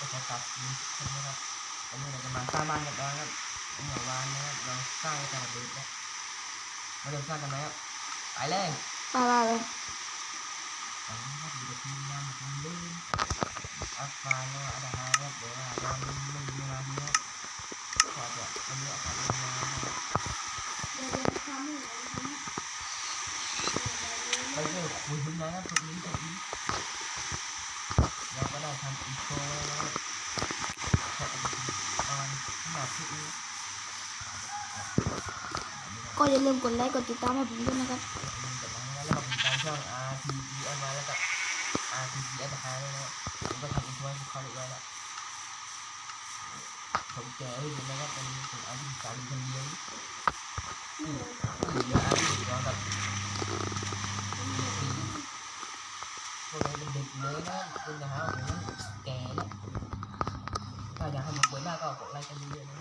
ก็จะตัดสินคนนะครับวันนี้เราจะมาสร้างบ้านกันแล้วครับเมื่อวานนะครับเราสร้างกันแบบนี้แล้วมาเริ่มสร้างกันไหมครับไปเลยไปไปไปตอนนี้ครับอยู่กับทีมงานทำเล่นอัพไฟล์แล้วอะไรครับเดี๋ยวเราไม่มีเวลาดีครับขอจะวันนี้ออกมาเล่นงานนะครับไปเลยคุยถึงไหนครับตรงนี้ ก็อย่าลืมกดไลค์กดติดตามให้ผมด้วยนะครับมันจะมาแล้วก็มีการช่อง RTGN มาแล้วก็ RTGN หายแล้วนะผมก็ทำอินทรให้เขาเรียบร้อยแล้วผมแกให้ดูนะครับตอนนี้ผมอายุสามคนเดียวที่ที่เหลืออายุน้องกับพวกนี้เป็นเด็กเลยนะคุณนะฮะผมแก่แล้วถ้าอยากให้มันป่วยมากก็กดไลค์กันเยอะๆนะแ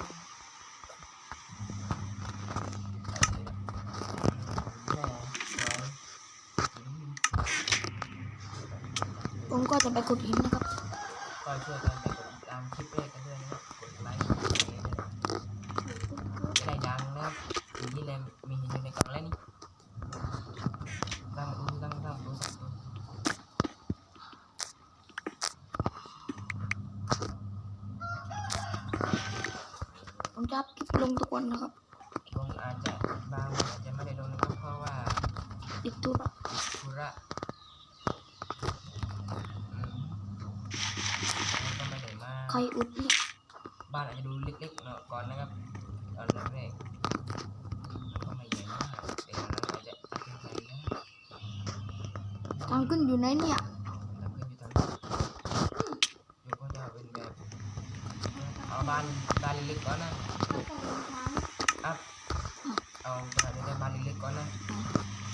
ม่ไว้ ผมก็จะไปขุดหินนะครับก็ช่วยกันไปกดติดตามคลิปแรกกันด้วยนะครับกดไลค์กดแชร์นะครับจะได้ดังนะครับทีนี้เลยมีหินอยู่ในกล่องแล้วนี่ตั้งอู้ตั้งตั้งตัวสักตัวผมจะอัพคลิปลงทุกวันนะครับลงอาจจะบางวันอาจจะไม่ได้ลงนะครับเพราะว่าติดทุระธุระอืมแล้วก็ไม่ได้มา ใครอุดเนี่ยบ้านอาจจะดูเล็กๆเนาะก่อนนะครับตอนแรกๆก็ไม่ใหญ่มากแต่หลังๆอาจจะตัดสินใจนะทางขึ้นอยู่ไหนเนี่ยแล้วขึ้นอยู่ทางนี้อยู่ก็จะเป็นแบบเอาบ้านบ้านเล็กๆก่อนนะอัพเอาจะได้บ้านเล็กๆก่อนนะ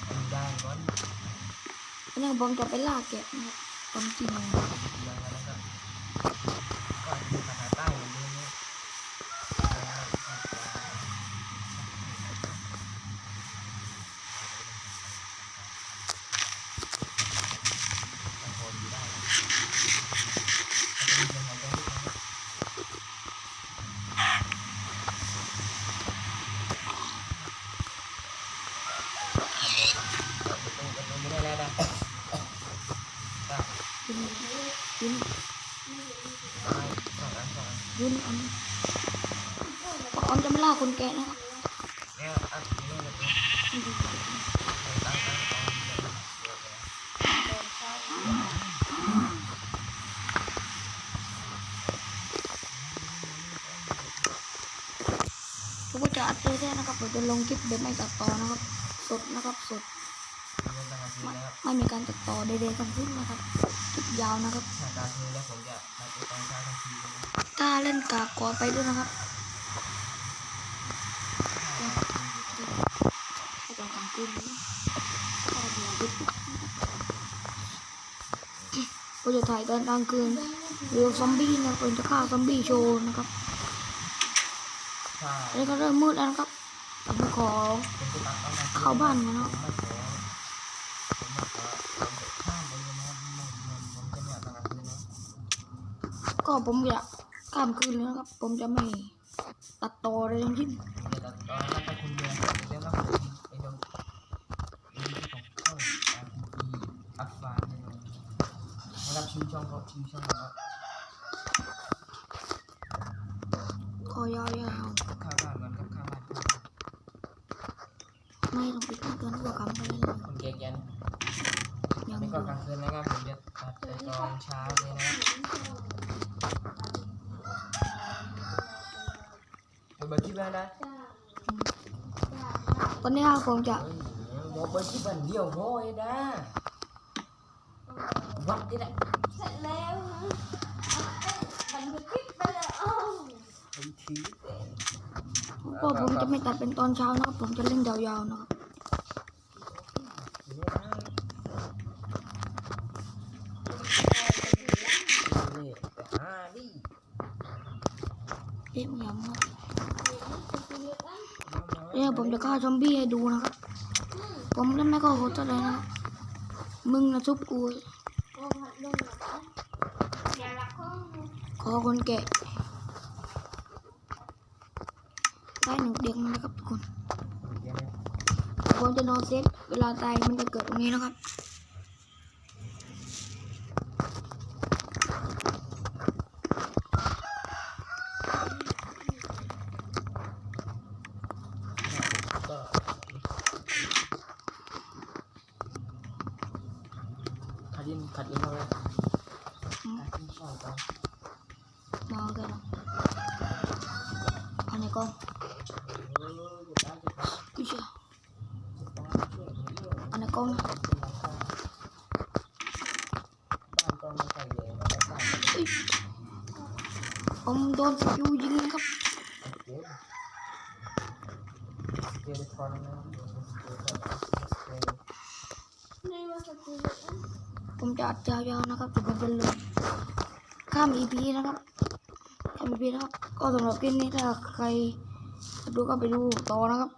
เอาอยู่ได้ก่อนอันนี้ผมจะไปล่าแกะนะครับตอนกี่โมงเดียวกันนะครับก็อาจจะมีภาษาใต้เหมือนเดิมนะแล้วก็จะพออยู่ได้นะเอาไปเรียนหายใจลึกนะครับ ไม่ได้แล้วนะได้ ยืนยืน สองอั นสองอันออนจะมาล่าคนแกะนะครับผมก็จะอัดเรื่อยๆนะครับผมจะลงคลิปแบบไม่ตัดต่อนะครับ สดนะครับสด ไม่มีการตัดต่อใดๆทั้งสิ้นนะครับคลิปยาวนะครับถ้าการเทแล้วผมจะมาติดตามการทันทีเลยถ้าเล่นกากกอไปด้วยนะครับให้ตอนกลางคืนนี้ก็ดูคลิปผมจะถ่ายตอนกลางคืนเรือซอมบี้นะผมจะฆ่าซอมบี้โชว์นะครับถ้าอันนี้ก็เริ่มมืดแล้วนะครับผมขอผมจะตัดตั้งอาทิตย์เข้าบ้านกันเนอะผมไม่ขอผมไม่ขอผมจะข้ามไปเลยนะครับไม่ไม่ผมจะไม่อยากตั้งอาทิตย์นะ ก็ ผมจะข้ามคืนเลยนะครับ ผมจะไม่ตัดต่อเลยทั้งสิ้นผมจะตัดตอนนั้นถ้าคุณเรียนเดี๋ยวเราไปดูไปดูของเข้าอาทีอัพฟาร์เลยนะครับชื่อช่องเขาชื่อช่องนะครับคอยาวข้าวบ้านมันกับข้าวบ้านไม่ต้องปิดเกินกว่าคำไปเลยคนเก่งยัน ยังไม่ก็กลางคืนนะครับผมจะตัดไปตอนเช้าเลยนะครับเบอร์ที่บ้านนะวันนี้ครับผมจะเฮ้ยบอกเบอร์ที่บ้านเดียวพอเองนะวัดที่ไหนเสร็จแล้วบันทึกคลิปไปเลยเอ้าไอ้ทีก็ผมจะไม่ตัดเป็นตอนเช้านะครับผมจะเล่นยาวๆนะครับ เอ๊ะยังนะเดี๋ยผมจะฆ่าซอมบี้ให้ดูนะครับ ผมเล่นไม่ก็โหดอะไรนะมึงนะซุปกูขอคนแก่ได้หนึ่งเด็กนะครับทุกคนผมจะนอนเซฟเวลาตายมันจะเกิดตรงนี้นะครับ Kadin, kadin apa? Kadin apa? Mau kan? Ane kong. Iya. Ane kong. Ông Don kêu dính cấp. ผมจะอัดยาวๆนะครับจะเป็นเลยข้าม EP นะครับข้าม EP นะครับ ก็สำหรับคลิปนี้ถ้าใครดูก็ไปดูต่อนะครับ